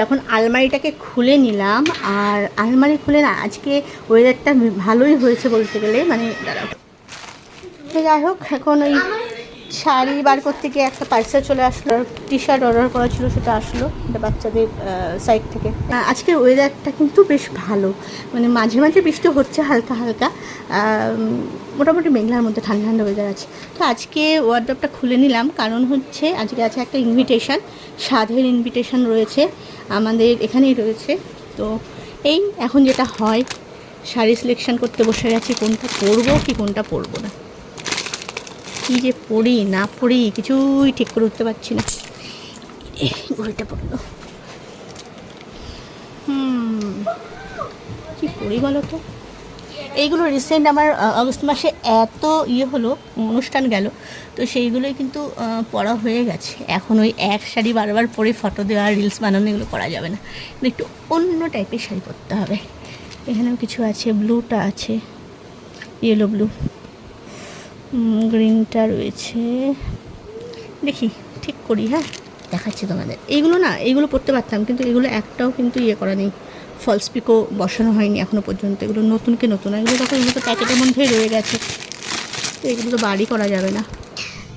এখন আলমারিটাকে খুলে নিলাম আর আলমারি খুলে না, আজকে ওয়েদারটা ভালোই হয়েছে বলতে গেলে মানে যাই হোক, এখন ওই শাড়ি বার করতে গিয়ে একটা পার্সেল চলে আসলো টি শার্ট অর্ডার করা ছিল, সেটা আসলো, এটা বাচ্চাদের সাইড থেকে। আজকের ওয়েদারটা কিন্তু বেশ ভালো মানে মাঝে মাঝে বৃষ্টি হচ্ছে হালকা হালকা মোটামুটি মেঘলার মধ্যে ঠান্ডা ঠান্ডা ওয়েদার আছে। তো আজকে ওয়ার্ড্রপটা খুলে নিলাম, কারণ হচ্ছে আজকে আছে একটা ইনভিটেশন সাধের ইনভিটেশন রয়েছে। আমাদের এখানেই রয়েছে। তো এই এখন যেটা হয়, শাড়ি সিলেকশান করতে বসে গেছি, কোনটা পরবো কি কোনটা পরবো না। কি যে পড়ি না পড়ি কিছুই ঠিক করে উঠতে পারছি না। ঘড়িটা পড়ল হুম, কি পড়ি বলো তো? এইগুলো রিসেন্ট আমার আগস্ট মাসে এত ইয়ে হলো, অনুষ্ঠান গেল, তো সেইগুলোই কিন্তু পড়া হয়ে গেছে। এখন ওই এক শাড়ি বারবার পরে ফটো দেওয়া রিলস বানানো, এগুলো করা যাবে না। একটু অন্য টাইপের শাড়ি পরতে হবে। এখানেও কিছু আছে ব্লুটা আছে ইয়েলো ব্লু গ্রিনটা রয়েছে। দেখি, ঠিক করি হ্যাঁ? দেখাচ্ছি তোমাদের। এইগুলো না, এইগুলো পড়তে পারতাম, কিন্তু এগুলো একটাও কিন্তু ইয়ে করা নেই। ফলস পিকো বসানো হয়নি এখনও পর্যন্ত। এগুলো নতুনকে নতুন এগুলো তখন এগুলো তো প্যাকেটের মধ্যেই রয়ে গেছে। তো এগুলো তো বাড়ি করা যাবে না।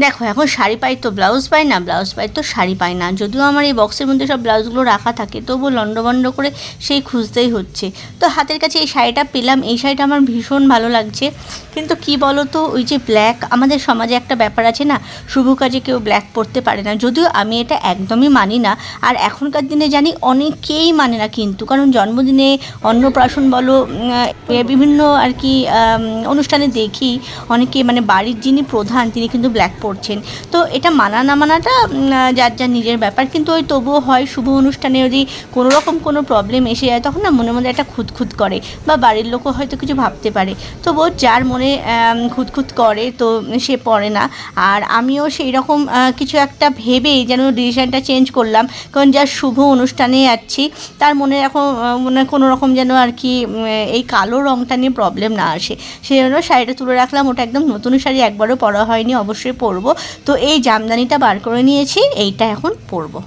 দেখো, এখন শাড়ি পাই তো ব্লাউজ পাই না ব্লাউজ পাই তো শাড়ি পাই না। যদিও আমার এই বক্সের মধ্যে সব ব্লাউজগুলো রাখা থাকে, তবুও লন্ডভন্ড করে সেই খুঁজতেই হচ্ছে। তো হাতের কাছে এই শাড়িটা পেলাম, এই শাড়িটা আমার ভীষণ ভালো লাগছে। কিন্তু কি বলো তো ওই যে ব্ল্যাক আমাদের সমাজে একটা ব্যাপার আছে না, শুভ কাজে কেউ ব্ল্যাক পরতে পারে না। যদিও আমি এটা একদমই মানি না, আর এখনকার দিনে জানি অনেকেই মানে না কিন্তু। কারণ জন্মদিনে অন্নপ্রাশন বলো বিভিন্ন আর কি অনুষ্ঠানে দেখি অনেকে মানে বাড়ির যিনি প্রধান, তিনি কিন্তু ব্ল্যাক পরছেন তো এটা মানা না মানাটা যার যার নিজের ব্যাপার। কিন্তু ওই তবুও হয়, শুভ অনুষ্ঠানে যদি কোনো রকম কোনো প্রবলেম এসে যায়, তখন না মনে মনে একটা খুঁতখুত করে বা বাড়ির লোকও হয়তো কিছু ভাবতে পারে। তো তবুও যার মনে খুঁতখুত করে, তো সে পড়ে না। আর আমিও সেই রকম কিছু একটা ভেবেই যেন ডিসিশানটা চেঞ্জ করলাম। কারণ যার শুভ অনুষ্ঠানে যাচ্ছি, তার মনে এখন মনে কোনো রকম যেন আর কি এই কালো রঙটা নিয়ে প্রবলেম না আসে। সেই জন্য শাড়িটা তুলে রাখলাম। ওটা একদম নতুন শাড়ি, একবারও পরা হয়নি, অবশ্যই পরবো তো এই জামদানিটা বার করে নিয়েছি এইটা এখন পরবো।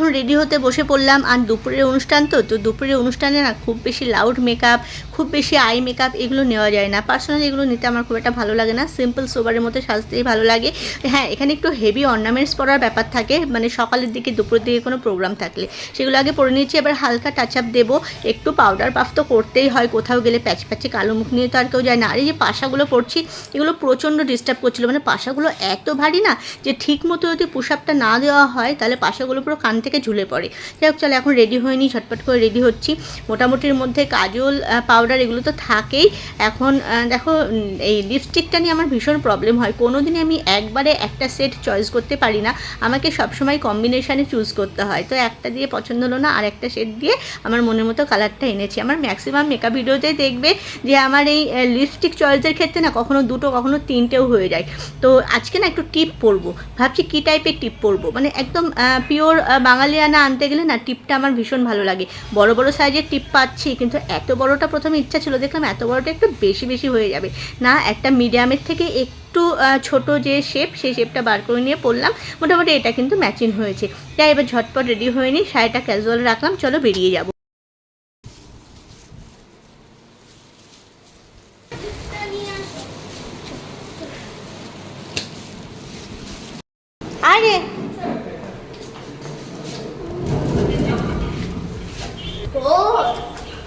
এখন রেডি হতে বসে পড়লাম আর দুপুরের অনুষ্ঠান তো তো দুপুরের অনুষ্ঠানে না খুব বেশি লাউড মেকআপ খুব বেশি আই মেকআপ এগুলো নেওয়া যায় না। পার্সোনালি এগুলো নিতে আমার খুব একটা ভালো লাগে না। সিম্পল সোবারের মধ্যে সাজতেই ভালো লাগে। হ্যাঁ এখানে একটু হেভি অর্নামেন্টস পরার ব্যাপার থাকে। মানে সকালের দিকে দুপুরের দিকে কোনো প্রোগ্রাম থাকলে। সেগুলো আগে পরে নিয়েছি, এবার হালকা টাচ আপ দেবো। একটু পাউডার পাফ তো করতেই হয়, কোথাও গেলে প্যাচ প্যাচে কালো মুখ নিয়ে তো আর কেউ যায় না। আর এই যে পাশাগুলো পরছি, এগুলো প্রচণ্ড ডিস্টার্ব করছিল। মানে পাশাগুলো এত ভারী না যে ঠিক মতো যদি পুশ আপটা না দেওয়া হয়, তাহলে পাশাগুলো পুরো কান থেকে ঝুলে পড়ে। যাই হোক চলো এখন রেডি হয়নি ঝটপট করে রেডি হচ্ছি। মোটামুটির মধ্যে কাজল পাউডার এগুলো তো থাকেই। এখন দেখো এই লিপস্টিকটা নিয়ে আমার ভীষণ প্রবলেম হয়। কোনো দিনই আমি একবারে একটা সেট চয়েস করতে পারি না। আমাকে সবসময় কম্বিনেশানে চুজ করতে হয়। তো একটা দিয়ে পছন্দ হলো না, আর একটা সেট দিয়ে আমার মনের মতো কালারটা এনেছি। আমার ম্যাক্সিমাম মেকআপ ভিডিওতেই দেখবে যে আমার এই লিপস্টিক চয়েসের ক্ষেত্রে না কখনো দুটো, কখনো তিনটেও হয়ে যায়। তো আজকে না একটু টিপ পরবো। ভাবছি কী টাইপের টিপ পরবো? মানে একদম পিওর বাঙালিয়ানা আনতে গেলে না টিপটা আমার ভীষণ ভালো লাগে। বড় বড় সাইজের টিপ পাচ্ছি, কিন্তু এত বড়টা প্রথমে ইচ্ছা ছিল, দেখলাম এত বড়টা একটু বেশি বেশি হয়ে যাবে। না, একটা মিডিয়ামের থেকে একটু ছোট যে শেপ সেই শেপটা বার করে নিয়ে পড়লাম মোটামুটি এটা কিন্তু ম্যাচিং হয়েছে। তাই এবার ঝটপট রেডি হয়ে নিই, শাড়িটা ক্যাজুয়াল রাখলাম, চলো বেরিয়ে যাব আরে জল দিয়ে আছে বাড়িতে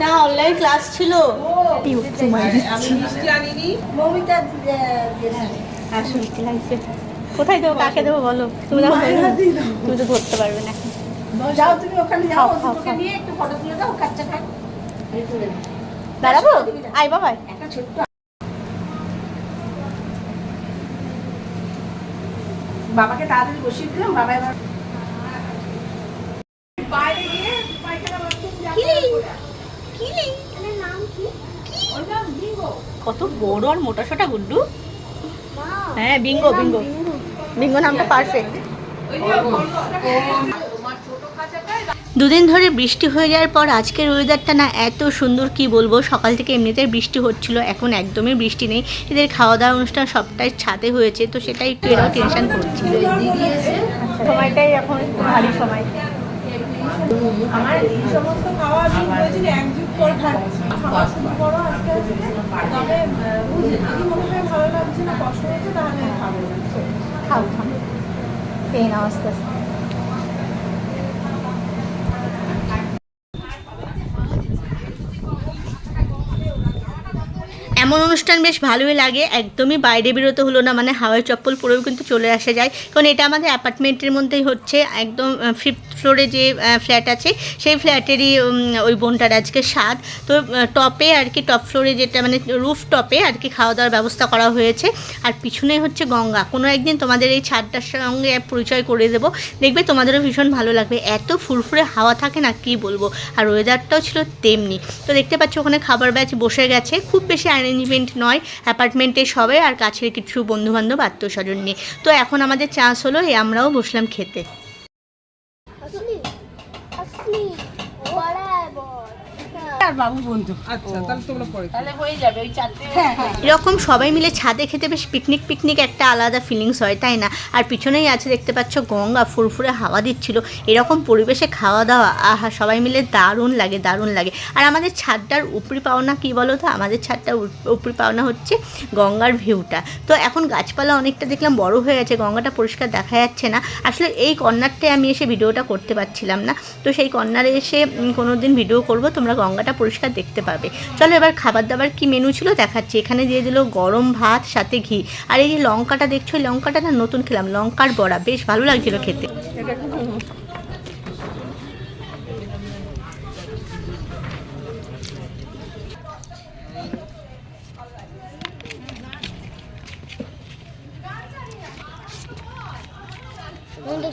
না অনলাইন ক্লাস ছিল। কোথায় দেবো? কাকে দেবো বলো? তুমি তুমি তো ধরতে পারবে না যাও তুমি ওখানে যাও। নিয়ে একটু ফটো তুলে দাও কাচ্চা। দাঁড়াবো? আই বাবাই একটা ছোট্ট বাবাকে তাড়াতাড়ি বসিয়ে দিলাম বাবা এবার বাইরে গিয়ে। কত বড় আর মোটা সোটা গুড্ডু। হ্যাঁ বিঙ্গো বিঙ্গো। বিঙ্গো। নামটা পারফেক্ট দুদিন ধরে বৃষ্টি হয়ে যাওয়ার পর আজকের ওয়েদারটা না এত সুন্দর কি বলব? সকাল থেকে এমনিতে বৃষ্টি হচ্ছিল এখন একদমই বৃষ্টি নেই। এদের খাওয়া দাওয়া অনুষ্ঠান সবটাই ছাদে হয়েছে তো সেটাই একটু এরাও টেনশন করছিল। সময়টাই এখন ভারী সময়। আমার এই সমস্ত খাওয়া আমি বলছি যে একযুগ করে খাচ্ছি খাওয়া শুরু করো আস্তে আস্তে। তবে যদি মনে হয় ভালো লাগছে না কষ্ট হয়েছে তাহলে খাব। না খাও খাও খেয়ে নাও আস্তে আস্তে। এমন অনুষ্ঠান বেশ ভালোই লাগে, একদমই বাইরে বেরোতে হলো না মানে হাওয়াই চপ্পল পরেও কিন্তু চলে আসা যায়। কারণ এটা আমাদের অ্যাপার্টমেন্টের মধ্যেই হচ্ছে, একদম ফিফথ ফ্লোরে যে ফ্ল্যাট আছে, সেই ফ্ল্যাটেরই ওই বোনটার আজকে স্বাদ। তো টপে আর কি টপ ফ্লোরে যেটা মানে রুফ টপে আর কি খাওয়া দাওয়ার ব্যবস্থা করা হয়েছে। আর পিছনে হচ্ছে গঙ্গা। কোনো একদিন তোমাদের এই ছাদটার সঙ্গে পরিচয় করে দেবো। দেখবে তোমাদেরও ভীষণ ভালো লাগবে। এত ফুরফুরে হাওয়া থাকে না, কি বলব? আর ওয়েদারটাও ছিল তেমনি। তো দেখতে পাচ্ছ, ওখানে খাবার ব্যাচ বসে গেছে। খুব বেশি অ্যারেঞ্জমেন্ট নয় অ্যাপার্টমেন্টে সবাই আর কাছের কিছু বন্ধুবান্ধব আত্মীয়স্বজন নিয়ে। তো এখন আমাদের চান্স হলো এই আমরাও বসলাম খেতে। এরকম সবাই মিলে ছাদে খেতে বেশ পিকনিক পিকনিক একটা আলাদা ফিলিংস হয় তাই না? আর পিছনেই আছে দেখতে পাচ্ছ গঙ্গা ফুরফুরে হাওয়া দিচ্ছিল। এরকম পরিবেশে খাওয়া দাওয়া আহা সবাই মিলে দারুণ লাগে দারুণ লাগে। আর আমাদের ছাদটার উপরি পাওনা কি বলো তো? আমাদের ছাদটার উপরি পাওনা হচ্ছে গঙ্গার ভিউটা তো এখন গাছপালা অনেকটা দেখলাম বড় হয়ে গেছে গঙ্গাটা পরিষ্কার দেখা যাচ্ছে না। আসলে এই কর্নারটায় আমি এসে ভিডিওটা করতে পারছিলাম না। তো সেই কর্নারে এসে কোনো দিন ভিডিও করব তোমরা গঙ্গাটা পরিষ্কার দেখতে পাবে। চলো এবার খাবার দাবার কি মেনু ছিল দেখাচ্ছি। এখানে দিয়ে দিল গরম ভাত, সাথে ঘি। আর এই যে লঙ্কাটা দেখছ লঙ্কাটা না নতুন খেলাম, লঙ্কার বড়া। বেশ ভালো লাগছিল খেতে।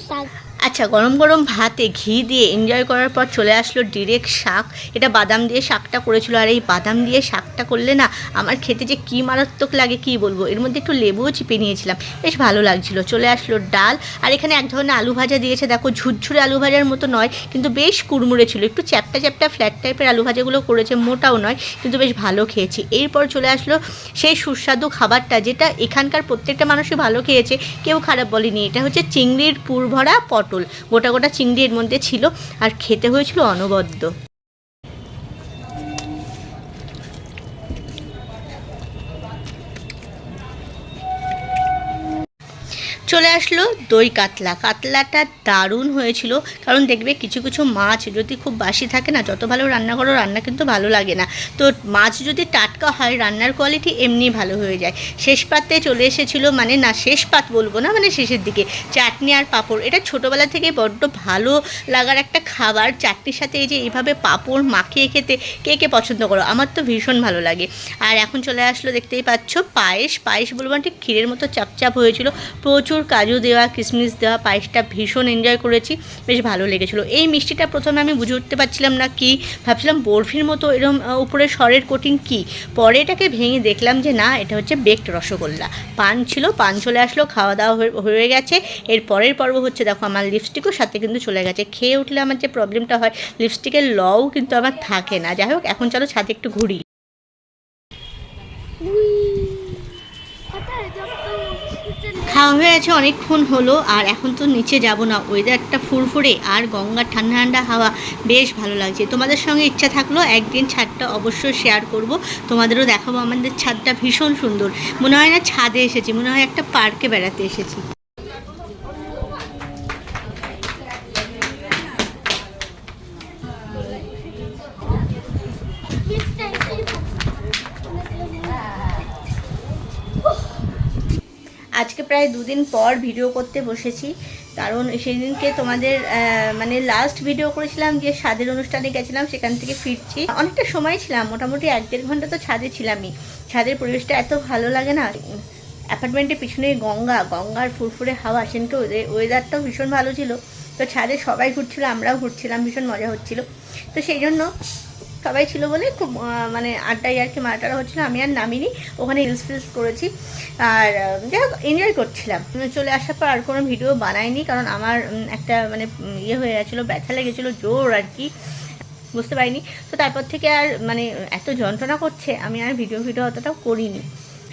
Sag. আচ্ছা গরম গরম ভাতে ঘি দিয়ে এনজয় করার পর চলে আসলো ডিরেক্ট শাক। এটা বাদাম দিয়ে শাকটা করেছিল। আর এই বাদাম দিয়ে শাকটা করলে না আমার খেতে যে কী মারাত্মক লাগে কী বলব? এর মধ্যে একটু লেবুও চিপে নিয়েছিলাম। বেশ ভালো লাগছিল। চলে আসলো ডাল। আর এখানে এক ধরনের আলু ভাজা দিয়েছে। দেখো, ঝুরঝুরে আলু ভাজার মতো নয়, কিন্তু বেশ কুড়মুড়ে ছিল। একটু চ্যাপটা চ্যাপটা ফ্ল্যাট টাইপের আলু ভাজাগুলো করেছে, মোটাও নয়, কিন্তু বেশ ভালো খেয়েছি। এরপর চলে আসলো সেই সুস্বাদু খাবারটা, যেটা এখানকার প্রত্যেকটা মানুষই ভালো খেয়েছে। কেউ খারাপ বলেনি। এটা হচ্ছে চিংড়ির পুর ভরা পটল। গোটা গোটা চিংড়ি এর মধ্যে ছিল আর খেতে হয়েছিল অনবদ্য। চলে আসলো দই কাতলা। কাতলাটা দারুণ হয়েছিল, কারণ দেখবে কিছু কিছু মাছ যদি খুব বাসি থাকে না, যত ভালো রান্না করো, রান্না কিন্তু ভালো লাগে না। তো মাছ যদি টাটকা হয়, রান্নার কোয়ালিটি এমনি ভালো হয়ে যায়। শেষ পাতে চলে এসেছিল মানে না, শেষ পাত বলব না মানে শেষের দিকে চাটনি আর পাঁপড়। এটা ছোটোবেলা থেকে বড্ড ভালো লাগার একটা খাবার। চাটনির সাথে এই যে এইভাবে পাঁপড় মাখিয়ে খেতে কে কে পছন্দ করো? আমার তো ভীষণ ভালো লাগে। আর এখন চলে আসলো, দেখতেই পাচ্ছ, পায়েস। পায়েস বলব না, ঠিক ক্ষীরের মতো চাপচাপ হয়েছিল। প্রচুর কাজু দেওয়া কিশমিশ দেওয়া পায়েসটা ভীষণ এনজয় করেছি বেশ ভালো লেগেছিলো। এই মিষ্টিটা প্রথমে আমি বুঝে উঠতে পারছিলাম না কি ভাবছিলাম বরফির মতো এরকম আহ, উপরে স্বরের কোটিং কি। পরে এটাকে ভেঙে দেখলাম যে না এটা হচ্ছে বেকড রসগোল্লা। পান ছিল পান চলে আসলো খাওয়া দাওয়া হয়ে গেছে। এর পরের পর্ব হচ্ছে দেখো আমার লিপস্টিকও সাথে কিন্তু চলে গেছে। খেয়ে উঠলে আমার যে প্রবলেমটা হয় লিপস্টিকের লও কিন্তু আমার থাকে না। যাই হোক এখন চলো ছাদে একটু ঘুরি। খাওয়া হয়ে আছে, অনেকক্ষণ হলো, আর এখন তো নিচে যাব না। ওয়েদারটা ফুরফুরে, আর গঙ্গার ঠান্ডা ঠান্ডা হাওয়া, বেশ ভালো লাগছে। তোমাদের সঙ্গে ইচ্ছা থাকল, একদিন ছাদটা অবশ্যই শেয়ার করব। তোমাদেরও দেখাবো, আমাদের ছাদটা ভীষণ সুন্দর। মনে হয় না ছাদে এসেছি, মনে হয় একটা পার্কে বেড়াতে এসেছি। প্রায় দুদিন পর ভিডিও করতে বসেছি। কারণ সেই দিনকে তোমাদের মানে লাস্ট ভিডিও করেছিলাম যে স্বাদের অনুষ্ঠানে গেছিলাম, সেখান থেকে ফিরছি। অনেকটা সময় ছিলাম, মোটামুটি এক দেড় ঘণ্টা তো ছাদে ছিলামই। ছাদের পরিবেশটা এত ভালো লাগে না। অ্যাপার্টমেন্টের পিছনে গঙ্গা, গঙ্গার ফুরফুরে হাওয়া। সেদিনকে ওয়েদারটাও ভীষণ ভালো ছিল। তো ছাদে সবাই ঘুরছিল, আমরাও ঘুরছিলাম, ভীষণ মজা হচ্ছিল। তো সেই জন্য সবাই ছিল বলে খুব মানে আড্ডায় আর কি মারাটারা হচ্ছিল, আমি আর নামিনি, ওখানে রিলস ফিলস করেছি। আর যাই হোক এনজয় করছিলাম। চলে আসার পর আর কোনো ভিডিও বানাইনি, কারণ আমার একটা মানে ইয়ে হয়ে গেছিল, ব্যথা লেগেছিলো, জোর আর কি। বুঝতে পারিনি। তো তারপর থেকে আর মানে এত যন্ত্রণা করছে, আমি আর ভিডিও ভিডিও অতটাও করিনি।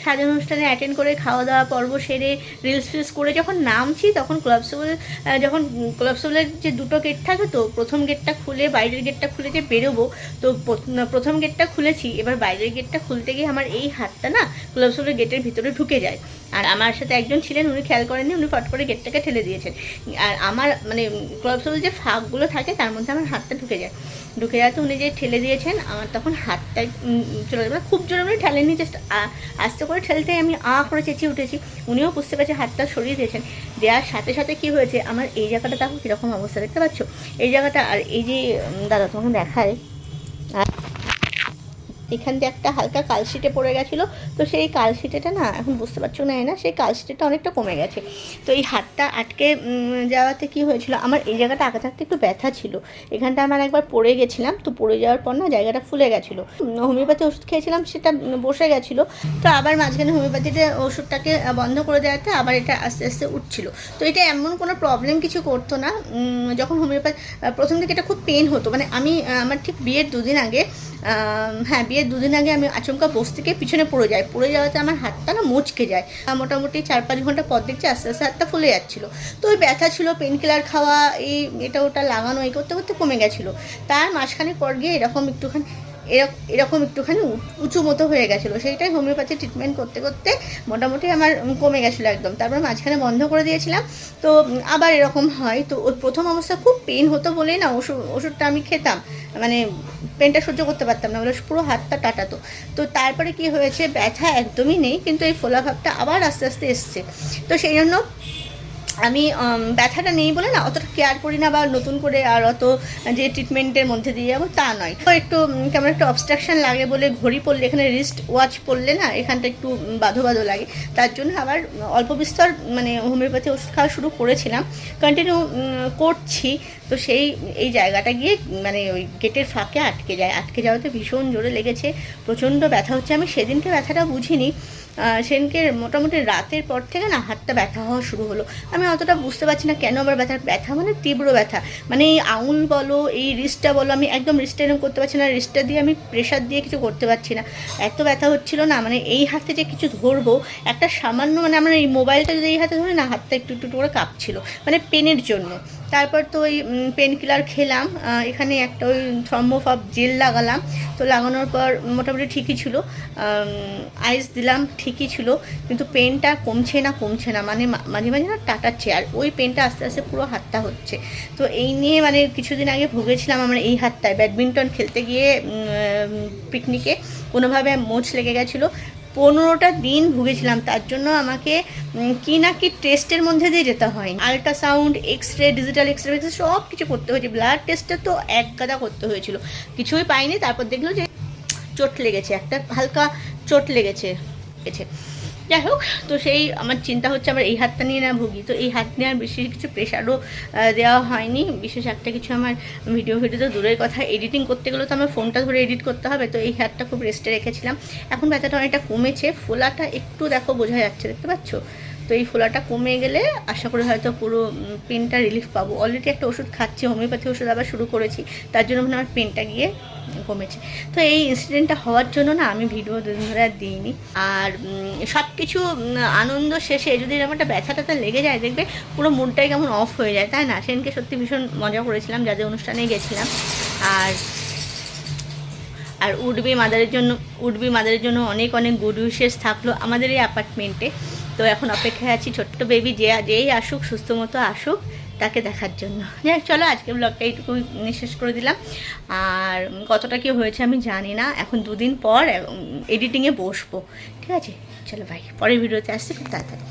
সাজান অনুষ্ঠানে অ্যাটেন্ড করে খাওয়া দাওয়া, পর্ব সেরে রিলস ফিলস করে যখন নামছি তখন ক্লাব যখন ক্লাব সোলের যে দুটো গেট থাকে তো প্রথম গেটটা খুলে বাইরের গেটটা খুলে যে বেরোবো, তো প্রথ- প্রথম গেটটা খুলেছি, এবার বাইরের গেটটা খুলতে গিয়ে আমার এই হাতটা না ক্লাব গেটের ভিতরে ঢুকে যায়। আর আমার সাথে একজন ছিলেন, উনি খেয়াল করেননি, উনি ফট করে গেটটাকে ঠেলে দিয়েছেন। আর আমার মানে ক্লাব যে ফাঁকগুলো থাকে তার মধ্যে আমার হাতটা ঢুকে যায়। ঢুকে যাতে উনি যে ঠেলে দিয়েছেন আমার তখন হাতটা চলে যাবে। খুব জোরে মানে ঠেলেনি জাস্ট আস্তে করে ঠেলতে আমি আ, করে চেঁচিয়ে উঠেছি। উনিও বুঝতে পারছে হাতটা সরিয়ে দিয়েছেন। দেওয়ার সাথে সাথে কি হয়েছে, আমার এই জায়গাটা দেখো কীরকম অবস্থা দেখতে পাচ্ছ? এই জায়গাটা, আর এই যে দাদা তোমাকে দেখায়, আর এখান দিয়ে একটা হালকা কালশিটে পড়ে গেছিল। তো সেই কালশিটেটা না, এখন বুঝতে পারছ না না সেই কালশিটেটা অনেকটা কমে গেছে। তো এই হাতটা আটকে যাওয়াতে কি হয়েছিল, আমার এই জায়গাটা আগে থাকতে একটু ব্যথা ছিল। এখানটা আমার একবার পড়ে গেছিলাম, তো পড়ে যাওয়ার পর না জায়গাটা ফুলে গেছিল। হোমিওপ্যাথি ওষুধ খেয়েছিলাম, সেটা বসে গেছিল। তো আবার মাঝখানে হোমিওপ্যাথিতে ওষুধটাকে বন্ধ করে দেওয়াতে আবার এটা আস্তে আস্তে উঠছিল। তো এটা এমন কোনো প্রবলেম কিছু করতো না যখন হোমিওপ্যাথি প্রথম দিকে এটা খুব পেন হতো। মানে আমি আমার ঠিক বিয়ের দুদিন আগে হ্যাঁ বিয়ের দুদিন আগে আমি আচমকা বস থেকে পিছনে পড়ে যাই। পড়ে যাওয়াতে আমার হাতটা না মুচকে যায়। মোটামুটি চার পাঁচ ঘণ্টা পর দেখছি আস্তে আস্তে হাতটা ফুলে যাচ্ছিল। তো ওই ব্যথা ছিল পেন কিলার খাওয়া, এই এটা ওটা লাগানো, এই করতে করতে কমে গেছিল। তার মাঝখানে পর গিয়ে এরকম একটুখানি এরকম এরকম একটুখানি উঁচু মতো হয়ে গেছিল। সেইটাই হোমিওপ্যাথি ট্রিটমেন্ট করতে করতে মোটামুটি আমার কমে গেছিল একদম। তারপর মাঝখানে বন্ধ করে দিয়েছিলাম। তো আবার এরকম হয়। তো ওই প্রথম অবস্থা খুব পেন হতো বলেই না, ওষুধ, ওষুধটা আমি খেতাম। মানে পেনটা সহ্য করতে পারতাম না বলে পুরো হাতটা টাটাতো। তো তারপরে কি হয়েছে, ব্যথা একদমই নেই, কিন্তু এই ফোলা ভাবটা আবার আস্তে আস্তে এসছে। তো সেই জন্য আমি ব্যথাটা নেই বলে না, অতটা কেয়ার করি না বা নতুন করে আর অত যে ট্রিটমেন্টের মধ্যে দিয়ে যাব তা নয়। তো একটু কেমন একটা অবস্ট্রাকশন লাগে বলে ঘড়ি পরলে এখানে রিস্ট ওয়াচ পরলে না, এখানটা একটু বাধো বাধো লাগে। তার জন্য আবার অল্প বিস্তর মানে হোমিওপ্যাথি ওষুধ খাওয়া শুরু করেছিলাম। কন্টিনিউ করছি। তো সেই, এই জায়গাটা গিয়ে মানে ওই গেটের ফাঁকে আটকে যায়। আটকে যাওয়াতে ভীষণ জোরে লেগেছে। প্রচণ্ড ব্যথা হচ্ছে। আমি সেদিনকে ব্যথাটা বুঝিনি। সেদিনকে মোটামুটি রাতের পর থেকে না হাতটা ব্যথা হওয়া শুরু হলো। আমি অতটা বুঝতে পারছি না কেন আমার ব্যথা ব্যথা মানে তীব্র ব্যথা। মানে এই আঙুল বলো, এই রিস্টটা বলো, আমি একদম রিস্টটা এরকম করতে পারছি না রিস্টটা দিয়ে আমি প্রেশার দিয়ে কিছু করতে পারছি না। এত ব্যথা হচ্ছিল না মানে এই হাতে যে কিছু ধরবো, একটা সামান্য মানে আমরা এই মোবাইলটা যদি এই হাতে ধরি না, হাতটা একটু একটু করে কাঁপছিল মানে পেনের জন্য। তারপর তো ওই পেন কিলার খেলাম। এখানে একটা ওই থর্মোফাব জেল লাগালাম। তো লাগানোর পর মোটামুটি ঠিকই ছিল। আইস দিলাম, ঠিকই ছিল। কিন্তু পেনটা কমছে না কমছে না। মানে মাঝে মাঝে না টাটাচ্ছে। আর ওই পেনটা আস্তে আস্তে পুরো হাতটা হচ্ছে। তো এই নিয়ে মানে কিছুদিন আগে ভুগেছিলাম আমার এই হাতটায়। ব্যাডমিন্টন খেলতে গিয়ে পিকনিকে কোনোভাবে মোচ লেগে গেছিল। পনেরোটা দিন ভুগেছিলাম, তার জন্য আমাকে কি না কি টেস্টের মধ্যে দিয়ে যেতে হয়। Ultrasound X ray digital X ray সব কিছু করতে হয়েছে। ব্লাড টেস্টে তো এক গাদা করতে হয়েছিল। কিছুই পাইনি, তারপর দেখল যে চোট লেগেছে, একটা হালকা চোট লেগেছে। গেছে যাই হোক, তো সেই আমার চিন্তা হচ্ছে আমার এই হাতটা নিয়ে না ভুগি। তো এই হাত নিয়ে আর বিশেষ কিছু প্রেশারও দেওয়া হয়নি। বিশেষ একটা কিছু আমার ভিডিও ভিডিও তো দূরের কথা এডিটিং করতে গেলে তো আমার ফোনটা ধরে এডিট করতে হবে। তো এই হাতটা খুব রেস্টে রেখেছিলাম। এখন ব্যথাটা অনেকটা কমেছে। ফোলাটা একটু দেখো, বোঝা যাচ্ছে, দেখতে পাচ্ছ? তো এই ফোলাটা কমে গেলে আশা করি হয়তো পুরো পেনটা রিলিফ পাবো। অলরেডি একটা ওষুধ খাচ্ছি হোমিওপ্যাথি ওষুধ আবার শুরু করেছি, তার জন্য মানে আমার পেনটা গিয়ে কমেছে। তো এই ইনসিডেন্টটা হওয়ার জন্য না আমি ভিডিও দুদিন ধরে আর দিইনি। আর সব কিছু আনন্দ শেষে যদি এরকম একটা ব্যথা ট্যাথা লেগে যায়, দেখবে পুরো মুডটাই কেমন অফ হয়ে যায়, তাই না? সেদিনকে সত্যি ভীষণ মজা করেছিলাম যাদের অনুষ্ঠানে গেছিলাম। আর আর উডবি মাদারের জন্য, উডবি মাদারের জন্য অনেক অনেক গুড উইশেস থাকল আমাদের এই অ্যাপার্টমেন্টে তো এখন অপেক্ষায় আছি ছোট্ট বেবি যে, যেই আসুক, সুস্থ মতো আসুক, তাকে দেখার জন্য। যাই চলো আজকে ব্লগটা এইটুকু শেষ করে দিলাম। আর কতটা কি হয়েছে আমি জানি না। এখন দুদিন পর এডিটিংয়ে বসবো। ঠিক আছে? চলো ভাই পরের ভিডিওতে আসছি, খুব তাড়াতাড়ি।